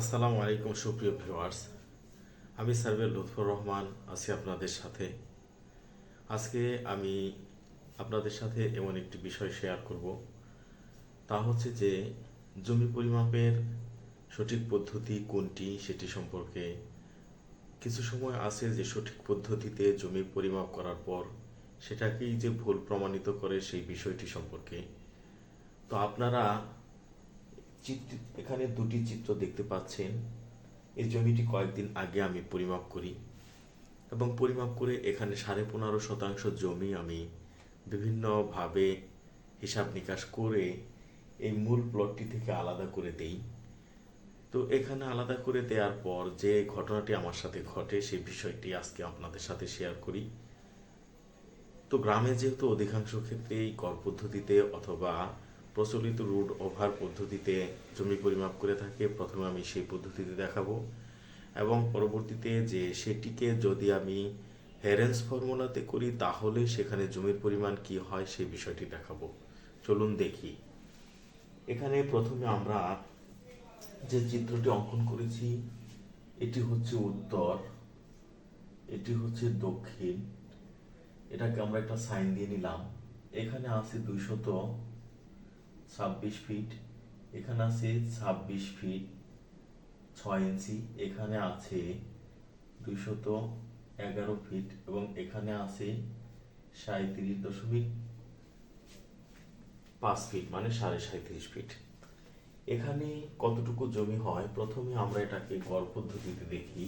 আসসালামু আলাইকুম, সুপ্রিয় ভিউয়ার্স। আমি সার্ভে লুৎফর রহমান, আছি আপনাদের সাথে। আজকে আমি আপনাদের সাথে এমন একটি বিষয় শেয়ার করব। তা হচ্ছে যে, জমি পরিমাপের সঠিক পদ্ধতি কোনটি সেটি সম্পর্কে কিছু সময় আছে যে সঠিক পদ্ধতিতে জমি পরিমাপ করার পর সেটাকেই যে ভুল প্রমাণিত করে সেই বিষয়টি সম্পর্কে। তো আপনারা চিত্র, এখানে দুটি চিত্র দেখতে পাচ্ছেন। এই জমিটি কয়েকদিন আগে আমি পরিমাপ করি এবং পরিমাপ করে এখানে সাড়ে পনেরো শতাংশ জমি আমি বিভিন্নভাবে হিসাব নিকাশ করে এই মূল প্লটটি থেকে আলাদা করে দেই। তো এখানে আলাদা করে দেওয়ার পর যে ঘটনাটি আমার সাথে ঘটে সেই বিষয়টি আজকে আপনাদের সাথে শেয়ার করি। তো গ্রামে যেহেতু অধিকাংশ ক্ষেত্রেই কর পদ্ধতিতে অথবা প্রচলিত রুট ওভার পদ্ধতিতে জমি পরিমাপ করে থাকে। প্রথমে আমি সেই পদ্ধতিতে দেখাবো। এবং পরবর্তীতে যে সেটিকে যদি আমি হেরেন্স ফর্মুলাতে করি, তাহলে সেখানে জমির পরিমাণ কি হয় সেই বিষয়টি দেখাবো। চলুন দেখি। এখানে প্রথমে আমরা যে চিত্রটি অঙ্কন করেছি, এটি হচ্ছে উত্তর, এটি হচ্ছে দক্ষিণ। এটাকে আমরা একটা সাইন দিয়ে নিলাম। এখানে আছে দুইশত ছাব্বিশ ফিট এখানে আছে ছাব্বিশ ফিট ছয় ইঞ্চি এখানে আছে দুইশত এগারো ফিট এবং এখানে আছে সাঁত্রিশ দশমিক পাঁচ ফিট মানে সাড়ে সাঁত্রিশ ফিট এখানে কতটুকু জমি হয়? প্রথমে আমরা এটাকে গড় পদ্ধতিতে দেখি।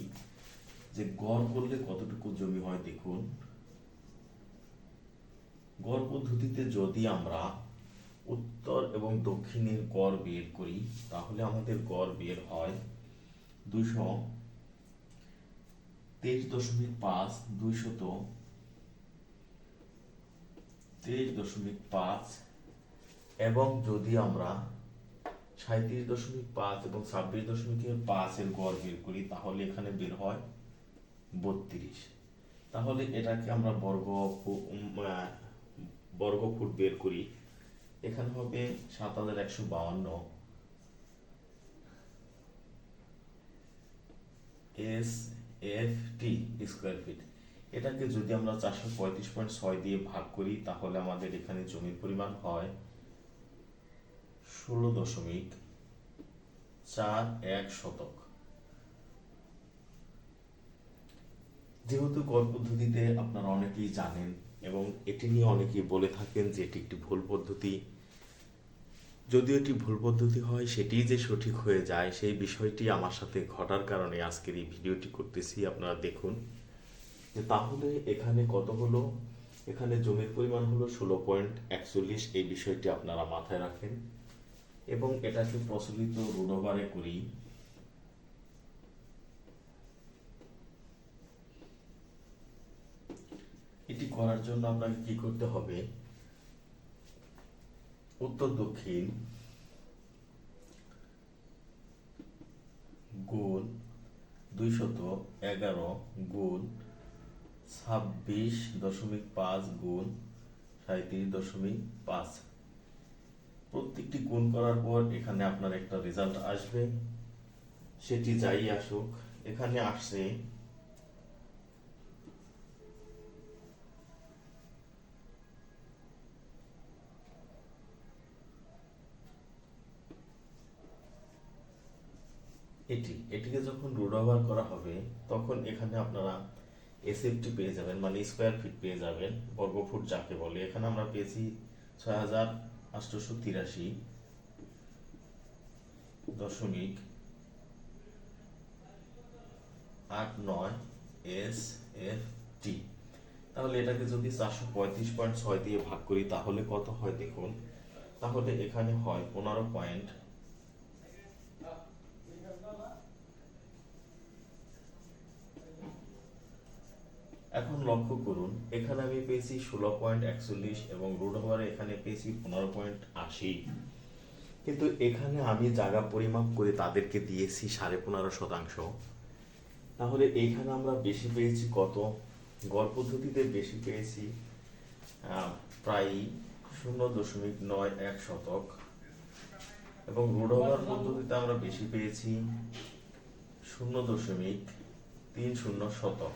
যে গড় করলে কতটুকু জমি হয়, দেখুন। গড় পদ্ধতিতে যদি আমরা উত্তর এবং দক্ষিণের গড় বের করি তাহলে আমাদের গড় বের হয় দুশো তেইশ দশমিক পাঁচ দুইশত তেইশ দশমিক পাঁচ এবং যদি আমরা সাঁত্রিশ দশমিক পাঁচ এবং ছাব্বিশ দশমিক পাঁচের গড় বের করি তাহলে এখানে বের হয় বত্রিশ। তাহলে এটাকে আমরা বর্গ ফু- উম, আহ, বর্গ ফুট বের করি। এখানে হবে সাত হাজার একশো বাউন্ন। S F T square feet এটাকে যদি আমরা চারশো পঁয়ত্রিশ পয়েন্ট ছয় দিয়ে ভাগ করি, তাহলে আমাদের এখানে জমির পরিমাণ হয় ষোলো দশমিক চার এক শতক। যেহেতু গড় পদ্ধতিতে আপনারা অনেকেই জানেন এবং এটি নিয়ে অনেকেই বলে থাকেন যে এটি একটি ভুল পদ্ধতি। যদিও এটি ভুল পদ্ধতি হয় সেটিই যে সঠিক হয়ে যায়, সেই বিষয়টি আমার সাথে ঘটার কারণে আজকের এই ভিডিওটি করতেছি। আপনারা দেখুন যে তাহলে এখানে কত হলো? এখানে জমির পরিমাণ হলো ষোলো পয়েন্ট একচল্লিশ। এই বিষয়টি আপনারা মাথায় রাখেন। এবং এটাকে প্রচলিত রুডোভারে করি। এটি করার জন্য আপনাকে কি করতে হবে? উত্তর দক্ষিণ, গুণ দুইশত এগারো, গুণ ছাব্বিশ দশমিক পাঁচ, গুণ সাঁত্রিশ দশমিক পাঁচ। প্রত্যেকটি গুণ করার পর এখানে আপনার একটা রেজাল্ট আসবে। সেটি যাই আসুক, এখানে আসছে এটি, এটিকে যখন রুট ওভার করা হবে, তখন এখানে আপনারা এসএফটি পেয়ে যাবেন মানে স্কোয়ার ফিট পেয়ে যাবেন বর্গ ফুট যাকে বলে। এখানে আমরা পেয়েছি ছয় হাজার তিরাশি দশমিক আট নয় এস এফ টি তাহলে এটাকে যদি চারশো পঁয়ত্রিশ পয়েন্ট ছয় দিয়ে ভাগ করি, তাহলে কত হয় দেখুন? তাহলে এখানে হয় পনেরো পয়েন্ট এখন লক্ষ্য করুন, এখানে আমি পেয়েছি ষোলো পয়েন্ট একচল্লিশ এবং রুট ওভারে এখানে পেয়েছি পনেরো পয়েন্ট আশি। কিন্তু এখানে আমি জায়গা পরিমাপ করে তাদেরকে দিয়েছি সাড়ে পনেরো শতাংশ। তাহলে এইখানে আমরা বেশি পেয়েছি কত? গড় পদ্ধতিতে বেশি পেয়েছি প্রায় শূন্য দশমিক নয় এক শতক। এবং রোড ওভার পদ্ধতিতে আমরা বেশি পেয়েছি শূন্য দশমিক তিন শূন্য শতক।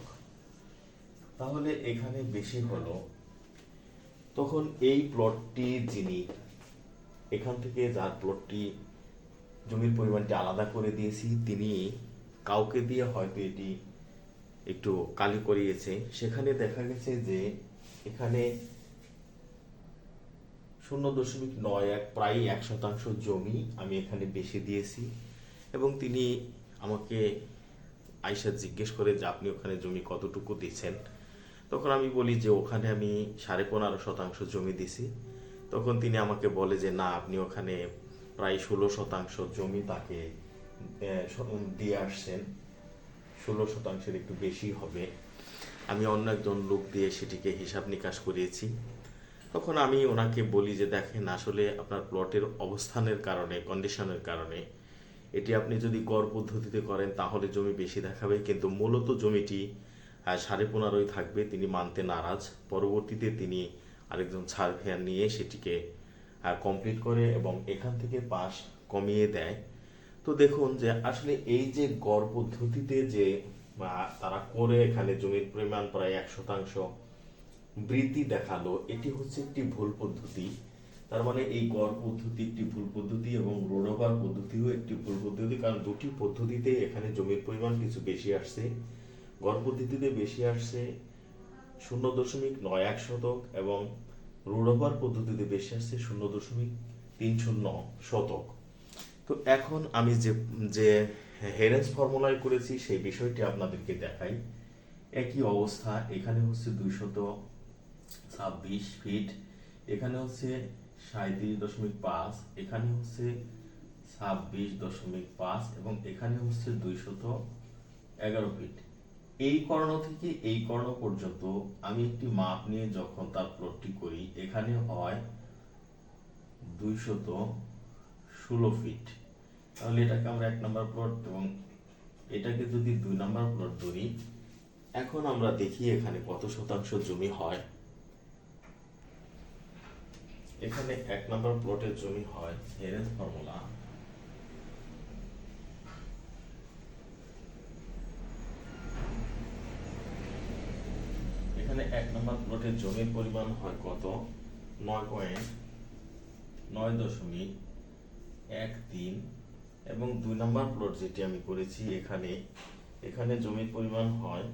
তাহলে এখানে বেশি হলো, তখন এই প্লটটি যিনি এখান থেকে যার প্লটটি জমির পরিমাণটি আলাদা করে দিয়েছি, তিনি কাউকে দিয়ে হয়তো এটি একটু কালি করিয়েছে। সেখানে দেখা গেছে যে এখানে শূন্য দশমিক নয় এক, প্রায় এক শতাংশ জমি আমি এখানে বেশি দিয়েছি। এবং তিনি আমাকে আইসা জিজ্ঞেস করে যে আপনি ওখানে জমি কতটুকু দিচ্ছেন? তখন আমি বলি যে ওখানে আমি সাড়ে পনেরো শতাংশ জমি দিছি। তখন তিনি আমাকে বলে যে, না, আপনি ওখানে প্রায় ষোলো শতাংশ জমি তাকে দিয়ে আসছেন। ষোলো শতাংশের একটু বেশি হবে। আমি অন্য একজন লোক দিয়ে সেটিকে হিসাব নিকাশ করিয়েছি। তখন আমি ওনাকে বলি যে, দেখেন, আসলে আপনার প্লটের অবস্থানের কারণে, কন্ডিশনের কারণে, এটি আপনি যদি কর পদ্ধতিতে করেন, তাহলে জমি বেশি দেখাবে। কিন্তু মূলত জমিটি সাড়ে পনেরোই থাকবে, তিনি মানতে নারাজ। পরবর্তীতে তিনি আরেকজন সার্ভেয়ার নিয়ে সেটিকে কমপ্লিট করে এবং এখান থেকে পাস কমিয়ে দেয়। তো দেখুন যে আসলে এই যে গড় পদ্ধতিতে যে তারা করে এখানে জমির পরিমাণ প্রায় এক শতাংশ বৃদ্ধি দেখাল, এটি হচ্ছে একটি ভুল পদ্ধতি। তার মানে এই গড় পদ্ধতি একটি ভুল পদ্ধতি এবং রোড ওভার পদ্ধতিও একটি ভুল পদ্ধতি, কারণ দুটি পদ্ধতিতে এখানে জমির পরিমাণ কিছু বেশি আসছে। গড় পদ্ধতিতে বেশি আসছে শূন্য দশমিক নয় এক শতক এবং রোড পদ্ধতিতে বেশি আসছে শূন্য দশমিক তিন শূন্য শতক। তো এখন আমি যে যে হেরেন্স ফর্মুলায় করেছি সেই বিষয়টি আপনাদেরকে দেখাই। একই অবস্থা, এখানে হচ্ছে দুইশত ছাব্বিশ ফিট, এখানে হচ্ছে সাঁত্রিশ দশমিক পাঁচ, এখানে হচ্ছে ছাব্বিশ দশমিক পাঁচ এবং এখানে হচ্ছে দুইশত এগারো ফিট। এই কর্ণ থেকে এই কর্ণ পর্যন্ত আমি একটি মাপ নিয়ে যখন তার প্লটটি করি, এখানে হয় দুইশত ষোলো ফিট তাহলে এটাকে আমরা এক নম্বর প্লট এবং এটাকে যদি দুই নম্বর প্লট ধরি, এখন আমরা দেখি এখানে কত শতাংশ জমি হয়। এখানে এক নম্বর প্লটের জমি হয় হেরেন্স ফর্মুলা এখানে এক নম্বর প্লটে জমির পরিমাণ হয় কত? নয় পয়েন্ট নয় দশমিক এক তিন এবং দুই নম্বর প্লট যেটি আমি করেছি এখানে এখানে জমির পরিমাণ হয়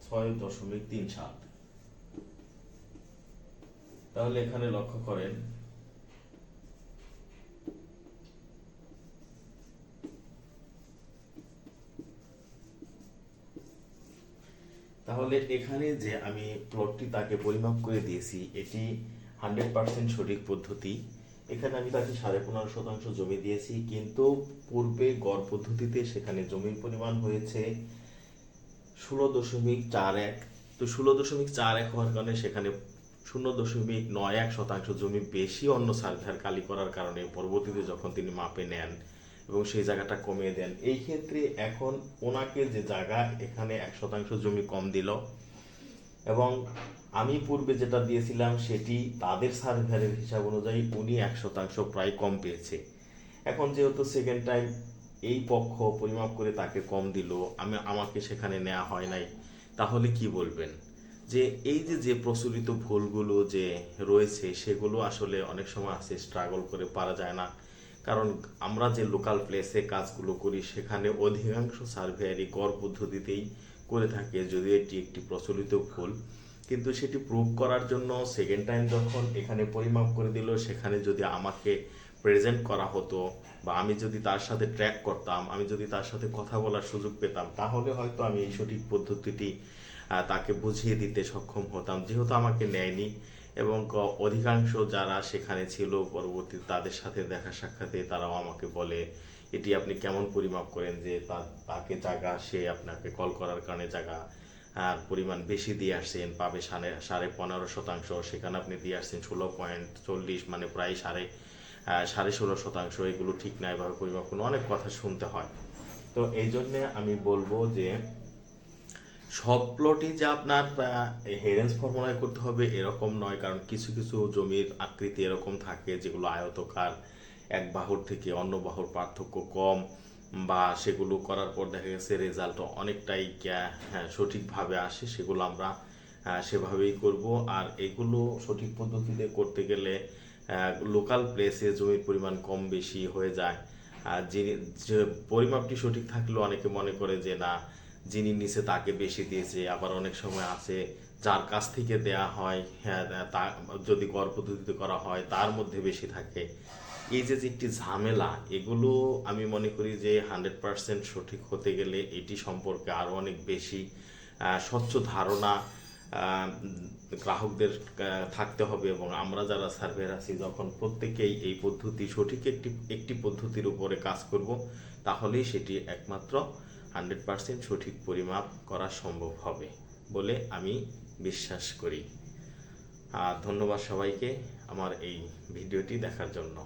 ছয় দশমিক তিন সাত। তাহলে এখানে লক্ষ্য করেন তাহলে এখানে যে আমি প্লটটি তাকে পরিমাপ করে দিয়েছি, এটি হান্ড্রেড পার্সেন্ট সঠিক পদ্ধতি। এখানে আমি তাকে সাড়ে পনেরো শতাংশ জমি দিয়েছি, কিন্তু পূর্বে গড় পদ্ধতিতে সেখানে জমির পরিমাণ হয়েছে ষোলো দশমিক চার এক। তো ষোলো দশমিক চার এক হওয়ার কারণে সেখানে শূন্য দশমিক নয় এক শতাংশ জমি বেশি অন্য সার্ভেয়ার কালি করার কারণে পরবর্তীতে যখন তিনি মাপে নেন এবং সেই জায়গাটা কমিয়ে দেন। এই ক্ষেত্রে এখন ওনাকে যে জায়গা এখানে এক শতাংশ জমি কম দিল, এবং আমি পূর্বে যেটা দিয়েছিলাম সেটি তাদের সার্ভেয়ারের হিসাব অনুযায়ী উনি এক শতাংশ প্রায় কম পেয়েছে। এখন যেহেতু সেকেন্ড টাইম এই পক্ষ পরিমাপ করে তাকে কম দিল, আমি, আমাকে সেখানে নেওয়া হয় নাই, তাহলে কি বলবেন? যে এই যে যে প্রচলিত ভুলগুলো যে রয়েছে, সেগুলো আসলে অনেক সময় আছে স্ট্রাগল করে পারা যায় না। কারণ আমরা যে লোকাল প্লেসে কাজগুলো করি, সেখানে অধিকাংশ সার্ভেয়ারই কর পদ্ধতিতেই করে থাকে যদি এটি একটি প্রচলিত ভুল। কিন্তু সেটি প্রুভ করার জন্য সেকেন্ড টাইম যখন এখানে পরিমাপ করে দিল, সেখানে যদি আমাকে প্রেজেন্ট করা হতো বা আমি যদি তার সাথে ট্র্যাক করতাম, আমি যদি তার সাথে কথা বলার সুযোগ পেতাম, তাহলে হয়তো আমি এই সঠিক পদ্ধতিটি তাকে বুঝিয়ে দিতে সক্ষম হতাম। যেহেতু আমাকে নেয়নি এবং অধিকাংশ যারা সেখানে ছিল, পরবর্তীতে তাদের সাথে দেখা সাক্ষাতে তারাও আমাকে বলে, এটি আপনি কেমন পরিমাপ করেন যে তাকে জায়গা, সে আপনাকে কল করার কারণে জায়গা, আর পরিমাণ বেশি দিয়ে আসছেন, পাবে সাড়ে সাড়ে পনেরো শতাংশ, সেখানে আপনি দিয়ে আসছেন ষোলো পয়েন্ট চল্লিশ মানে প্রায় সাড়ে সাড়ে ষোলো শতাংশ, এগুলো ঠিক না, এভাবে পরিমাপ করুন। অনেক কথা শুনতে হয়। তো এই জন্যে আমি বলব যে সব প্লটই যে আপনার হেরেন্স ফর্মুলায় করতে হবে এরকম নয় কারণ কিছু কিছু জমির আকৃতি এরকম থাকে যেগুলো আয়তকার এক বাহুর থেকে অন্য বাহুর পার্থক্য কম বা সেগুলো করার পর দেখা গেছে রেজাল্ট অনেকটাই হ্যাঁ, সঠিকভাবে আসে সেগুলো আমরা সেভাবেই করব। আর এগুলো সঠিক পদ্ধতিতে করতে গেলে লোকাল প্লেসে জমির পরিমাণ কম বেশি হয়ে যায়। আর যে পরিমাপটি সঠিক থাকলেও অনেকে মনে করে যে না যিনি নিচে তাকে বেশি দিয়েছে, আবার অনেক সময় আছে যার কাছ থেকে দেয়া হয় হ্যাঁ তা যদি গড় পদ্ধতিতে করা হয়, তার মধ্যে বেশি থাকে। এই যে যে একটি ঝামেলা, এগুলো আমি মনে করি যে হান্ড্রেড পার্সেন্ট সঠিক হতে গেলে এটি সম্পর্কে আরও অনেক বেশি স্বচ্ছ ধারণা গ্রাহকদের থাকতে হবে এবং আমরা যারা সার্ভের আছি, যখন প্রত্যেকেই এই পদ্ধতি সঠিক একটি একটি পদ্ধতির উপরে কাজ করব, তাহলেই সেটি একমাত্র হান্ড্রেড পারসেন্ট সঠিক পরিমাপ করা সম্ভব হবে বলে আমি বিশ্বাস করি। আর ধন্যবাদ সবাইকে আমার এই ভিডিওটি দেখার জন্য।